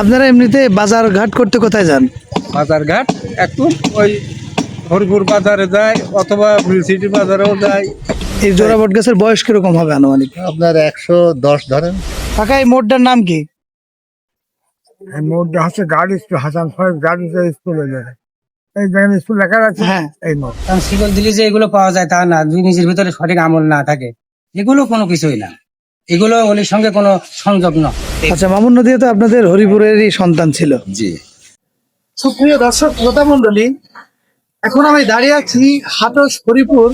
আপনারা এমনিতে বাজার ঘাট করতে কোথায় যান? বাজার ঘাট একটু ওই হরিপুর বাজারে যায় অথবা সিটি বাজারেও যায় এই জোড়া বট গাছের বয়স কীরকম হবে আনুমানিক? আপনার একশো দশ ধরেন। কাকা এই মোড়টার নাম কি? মোট হচ্ছে গাড়ি স্কুল হাসান সাহেব গাড়ি স্কুলে যায়। এই যেখানে স্কুল লেখা আছে হ্যাঁ। এই মোট। কারণ শিকল দিলে যে এগুলো পাওয়া যায় তা না যদি নিজের ভিতরে সঠিক আমল না থাকে। এগুলো কোনো কিছুই না। এগুলো ওলির সঙ্গে কোনো সংযোগ নয় আচ্ছা মামুন নদী তো আপনাদের হরিপুরেরই সন্তান ছিল। জি। সুপ্রিয় দর্শক শ্রোতা মন্ডলী এখন আমি দাঁড়িয়ে আছি হাটস হরিপুর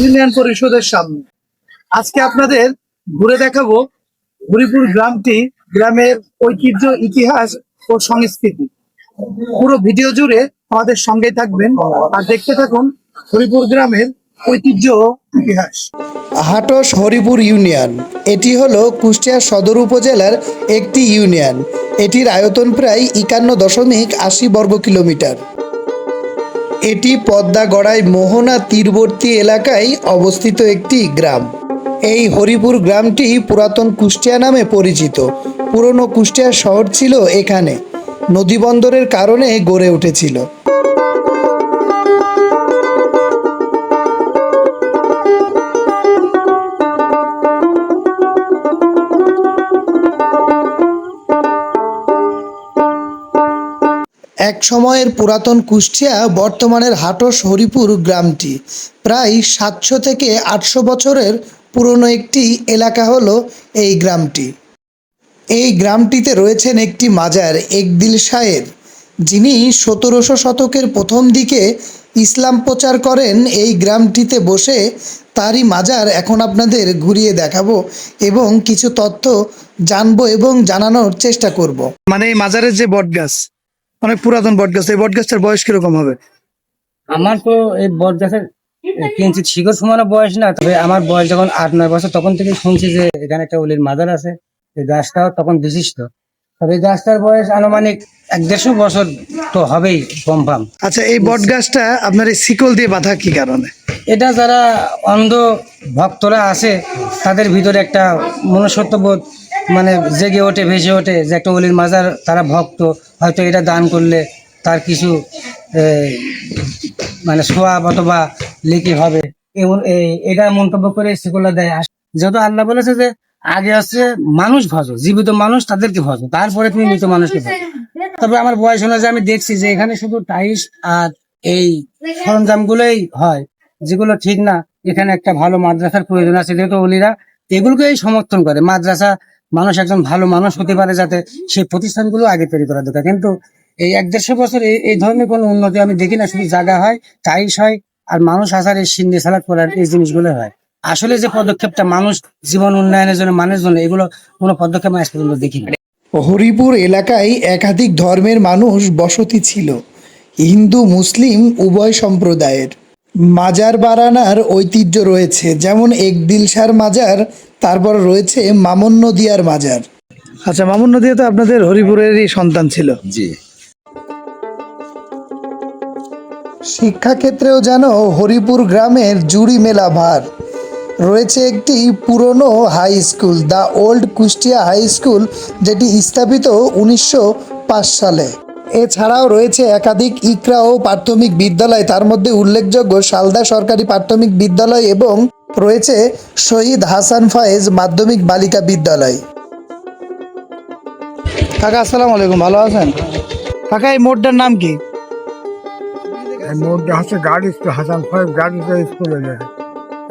ইউনিয়ন পরিষদের সামনে। আজকে আপনাদের ঘুরে দেখাবো হরিপুর গ্রামটি গ্রামের ঐতিহ্য ইতিহাস ও সংস্কৃতি। পুরো ভিডিও জুড়ে আমাদের সঙ্গে থাকবেন আর দেখতে থাকুন হরিপুর গ্রামের ঐতিহ্য ইতিহাস। হাটস হরিপুর ইউনিয়ন। এটি হলো কুষ্টিয়া সদর উপজেলার একটি ইউনিয়ন। এটির আয়তন প্রায় একান্ন দশমিক আশি বর্গ কিলোমিটার। এটি পদ্মা গড়াই মোহনা তীরবর্তী এলাকায় অবস্থিত একটি গ্রাম। এই হরিপুর গ্রামটি পুরাতন কুষ্টিয়া নামে পরিচিত। পুরনো কুষ্টিয়া শহর ছিল এখানে। নদীবন্দরের কারণে গড়ে উঠেছিল। এক সময়ের পুরাতন কুষ্টিয়া বর্তমানের হাটস হরিপুর গ্রামটি। প্রায় সাতশো থেকে আটশো বছরের পুরনো একটি এলাকা হলো এই গ্রামটি। এই গ্রামটিতে রয়েছেন একটি মাজার, একদিল শাহের যিনি সতেরোশো শতকের প্রথম দিকে ইসলাম প্রচার করেন এই গ্রামটিতে বসে। তারই মাজার এখন আপনাদের ঘুরিয়ে দেখাবো এবং কিছু তথ্য জানব এবং জানানোর চেষ্টা করব। মানে এই মাজারের যে বট গাছ অনেক পুরাতন বট গাছ এই বট গাছটার বয়স কীরকম হবে? আমার তো এই বট গাছের কিঞ্চিত শিকড় সমানো বয়স না তবে আমার বয়স যখন আট নয় বছর তখন থেকে শুনছি যে এখানে একটা অলির মাজার আছে। এই গাছটাও তখন বিশিষ্ট। তবে এই গাছটার বয়স আনুমানিক এক দেড়শো বছর তো হবেই কমফার্ম আচ্ছা এই বট গাছটা আপনার এই শিকল দিয়ে বাঁধা কি কারণে? এটা যারা অন্ধ ভক্তরা আছে তাদের ভিতরে একটা মনুষ্যত্ববোধ মানে জেগে ওঠে ভেসে ওঠে যে একটা অলির মাজার তারা ভক্ত। হয়তো এটা দান করলে তার কিছু মানে সোয়াব অথবা লিখি হবে। এটা মন্তব্য করে সেগুলো দেয়। যেহেতু আল্লাহ বলেছে যে, আগে হচ্ছে মানুষ ভজো, জীবিত মানুষ তাদেরকে ভজো, তারপরে তুমি মৃত মানুষকে ভজো। তবে আমার বয়স অনুযায়ী আমি দেখছি যে, এখানে শুধু টাইস আর এই সরঞ্জাম গুলোই হয়, যেগুলো ঠিক না। এখানে একটা ভালো মাদ্রাসার প্রয়োজন আছে, যেহেতু অলিরা এগুলোকেই সমর্থন করে। মাদ্রাসা মানুষ একজন ভালো মানুষ হতে পারে যাতে সেই প্রতিষ্ঠানগুলো আগে তৈরি করা দরকার। কিন্তু এই এক দেড়শো বছর এই ধরনের কোনো উন্নতি আমি দেখি না, শুধু জায়গা হয় টাইস হয়, আর মানুষ আসার এই সিন্দি সালাদ করার এই জিনিসগুলো হয়। আসলে যে পদক্ষেপটা মানুষ জীবন উন্নয়নের জন্য মানুষের জন্য, এগুলো কোনো পদক্ষেপ আজ পর্যন্ত দেখি হরিপুর এলাকায় একাধিক ধর্মের মানুষ বসতি ছিল। হিন্দু, মুসলিম, উভয় সম্প্রদায়ের। মাজার বারানার ঐতিহ্য রয়েছে যেমন একদিলশার মাজার তারপর রয়েছে মামন নদিয়ার মাজার। আচ্ছা মামুন নদী তো আপনাদের হরিপুরেরই সন্তান ছিল। জি। শিক্ষাক্ষেত্রেও যেন হরিপুর গ্রামের জুড়ি মেলা ভার। রয়েছে একটি পুরনো high school the old Kushtia high school যেটি স্থাপিত উনিশশো পাঁচ সালে। এছাড়াও রয়েছে একাধিক ইকরা ও প্রাথমিক বিদ্যালয়। তার মধ্যে উল্লেখযোগ্য সালদা সরকারি প্রাথমিক বিদ্যালয় এবং রয়েছে শহীদ হাসান ফায়েজ মাধ্যমিক বালিকা বিদ্যালয়। কাকা আসসালামু আলাইকুম ভালো আছেন? কাকা এই মোড়টার নাম কি? এই মোট হচ্ছে স্কুল হাসান সাহেব গাড়ি স্কুলে যায়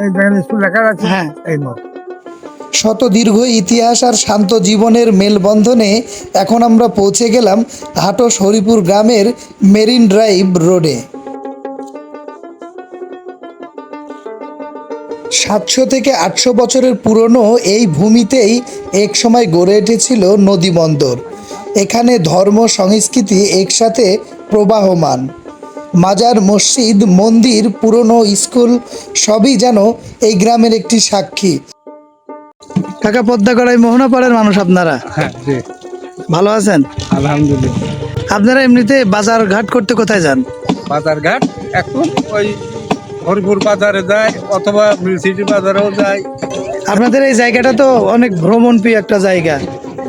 এই স্কুল লেখা আছে? হ্যাঁ। এই মোট শত দীর্ঘ ইতিহাস আর শান্ত জীবনের মেলবন্ধনে এখন আমরা পৌঁছে গেলাম হাটস হরিপুর গ্রামের মেরিন ড্রাইভ রোডে। সাতশো থেকে আটশো বছরের পুরনো এই ভূমিতেই একসময় গড়ে উঠেছিল নদী বন্দর। এখানে ধর্ম সংস্কৃতি একসাথে প্রবাহমান। মাজার মসজিদ, মন্দির, পুরনো স্কুল, সবই যেন এই গ্রামের একটি সাক্ষী। কাকা পদ্মা কড়াই মোহনা পাড়ের মানুষ আপনারা? হ্যাঁ ভালো আছেন? আলহামদুলিল্লাহ। আপনারা এমনিতে বাজার ঘাট করতে কোথায় যান? বাজার ঘাট একটু ওই হরিপুর বাজারে যায় অথবা সিটি বাজারেও যায় আপনাদের এই জায়গাটা তো অনেক ভ্রমণ প্রিয় একটা জায়গা।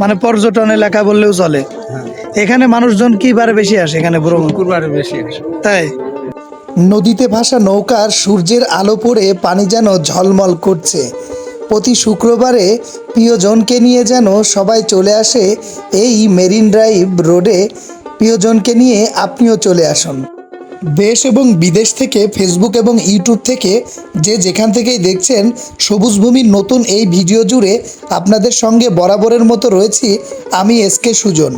মানে পর্যটন এলাকা বললেও চলে। এখানে মানুষজন কি বারে বেশি আসে এখানে ভ্রমণ? শুক্রবারে বেশি আসে। তাই? নদীতে ভাসা নৌকার সূর্যের আলো পড়ে পানি যেন ঝলমল করছে। প্রতি শুক্রবারে প্রিয়জনকে নিয়ে যেন সবাই চলে আসে এই মেরিন ড্রাইভ রোডে, প্রিয়জনকে নিয়ে আপনিও চলে আসুন। দেশ এবং বিদেশ থেকে ফেসবুক এবং ইউটিউব থেকে যে যেখান থেকেই দেখছেন সবুজ ভূমির নতুন এই ভিডিও জুড়ে আপনাদের সঙ্গে বরাবরের মতো রয়েছি আমি এস কে সুজন।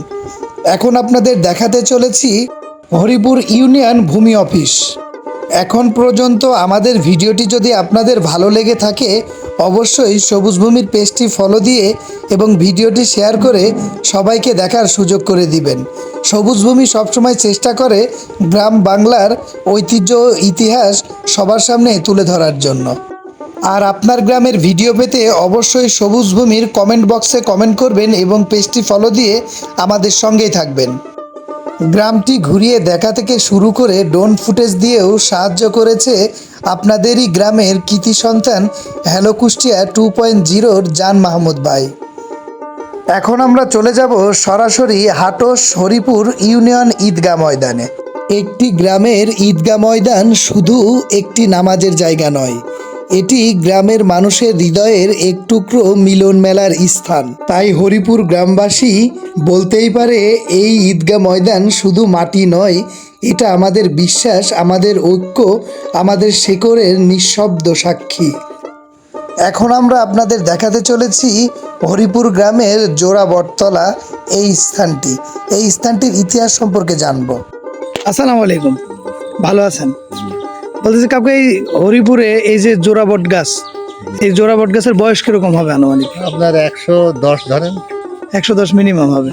এখন আপনাদের দেখাতে চলেছি হরিপুর ইউনিয়ন ভূমি অফিস। এখন পর্যন্ত আমাদের ভিডিওটি যদি আপনাদের ভালো লেগে থাকে, অবশ্যই সবুজভূমির পেজটি ফলো দিয়ে এবং ভিডিওটি শেয়ার করে সবাইকে দেখার সুযোগ করে দিবেন। সবুজভূমি সবসময় চেষ্টা করে গ্রাম বাংলার ঐতিহ্য, ইতিহাস সবার সামনে তুলে ধরার জন্য। আর আপনার গ্রামের ভিডিও পেতে অবশ্যই সবুজভূমির কমেন্ট বক্সে কমেন্ট করবেন এবং পেজটি ফলো দিয়ে আমাদের সঙ্গেই থাকবেন। গ্রামটি ঘুরিয়ে দেখা থেকে শুরু করে ডোন ফুটেজ দিয়েও সাহায্য করেছে আপনাদেরই গ্রামের কৃতি সন্তান হ্যালো কুষ্টিয়া টু পয়েন্ট জিরোর জান মাহমুদ ভাই। এখন আমরা চলে যাব সরাসরি হাটস হরিপুর ইউনিয়ন ঈদগাহ ময়দানে। একটি গ্রামের ঈদগাহ ময়দান শুধু একটি নামাজের জায়গা নয় এটি গ্রামের মানুষের হৃদয়ের এক টুকরো মিলন মেলার স্থান। তাই হরিপুর গ্রামবাসী বলতেই পারে এই ঈদগাহ ময়দান শুধু মাটি নয় এটা আমাদের বিশ্বাস আমাদের ঐক্য আমাদের শেকরের নিঃশব্দ সাক্ষী। এখন আমরা আপনাদের দেখাতে চলেছি হরিপুর গ্রামের জোড়া বটতলা এই স্থানটি। এই স্থানটির ইতিহাস সম্পর্কে জানব। আসসালামু আলাইকুম। ভালো আছেন? বলতেছি কাকু এই হরিপুরে এই যে জোড়া বট গাছ এই জোড়া বট গাছের বয়স কীরকম হবে আনুমানিক? আপনার একশো দশ ধরেন। একশো দশ মিনিমাম হবে।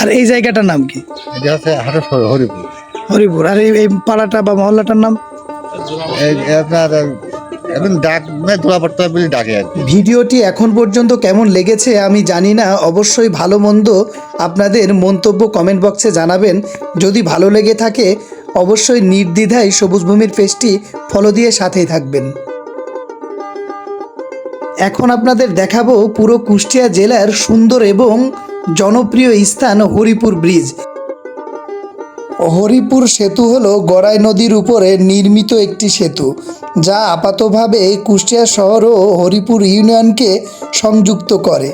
আর এই জায়গাটার নাম কি? এটা হচ্ছে হাটস হরিপুর। হরিপুর। আর এই এই পাড়াটা বা মহল্লাটার নাম? এই এই আপনার এখন ডাক মানে দোলাপট্টা বলে ডাকে আর কি। ভিডিওটি এখন পর্যন্ত কেমন লেগেছে আমি জানি না। অবশ্যই ভালো মন্দ আপনাদের মন্তব্য কমেন্ট বক্সে জানাবেন। যদি ভালো লেগে থাকে অবশ্যই নির্দ্বিধায় সবুজ ভূমির পেজটি ফলো দিয়ে সাথেই থাকবেন। এখন আপনাদের দেখাবো পুরো কুষ্টিয়া জেলার সুন্দর এবং জনপ্রিয় স্থান হরিপুর ব্রিজ। হরিপুর সেতু হলো গড়াই নদীর উপরে নির্মিত একটি সেতু, যা আপাতভাবে কুষ্টিয়া শহর ও হরিপুর ইউনিয়নকে সংযুক্ত করে।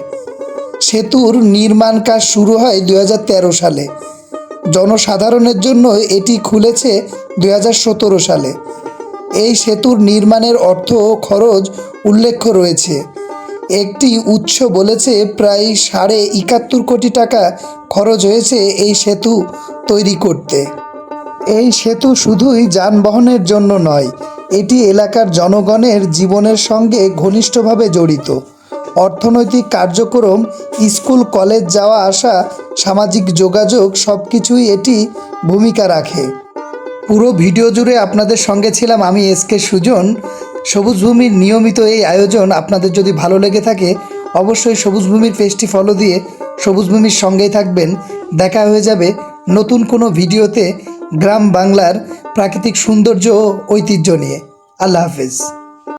সেতুর নির্মাণ কাজ শুরু হয় দু হাজার তেরো সালে। জনসাধারণের জন্য এটি খুলেছে দু হাজার সতেরো সালে। এই সেতুর নির্মাণের অর্থ খরচ উল্লেখ্য রয়েছে। একটি উৎস বলেছে প্রায় সাড়ে একাত্তর কোটি টাকা খরচ হয়েছে এই সেতু তৈরি করতে। এই সেতু শুধুই যানবাহনের জন্য নয়, এটি এলাকার জনগণের জীবনের সঙ্গে ঘনিষ্ঠভাবে জড়িত। অর্থনৈতিক কার্যক্রম, স্কুল, কলেজ যাওয়া আসা, সামাজিক যোগাযোগ সব কিছুই এটি ভূমিকা রাখে। পুরো ভিডিও জুড়ে আপনাদের সঙ্গে ছিলাম আমি এস কে সুজন। সবুজ ভূমির নিয়মিত এই আয়োজন আপনাদের যদি ভালো লেগে থাকে, অবশ্যই সবুজ ভূমির পেজটি ফলো দিয়ে সবুজ ভূমির সঙ্গেই থাকবেন। দেখা হয়ে যাবে নতুন কোনো ভিডিওতে গ্রাম বাংলার প্রাকৃতিক সৌন্দর্য ও ঐতিহ্য নিয়ে। আল্লাহ হাফেজ।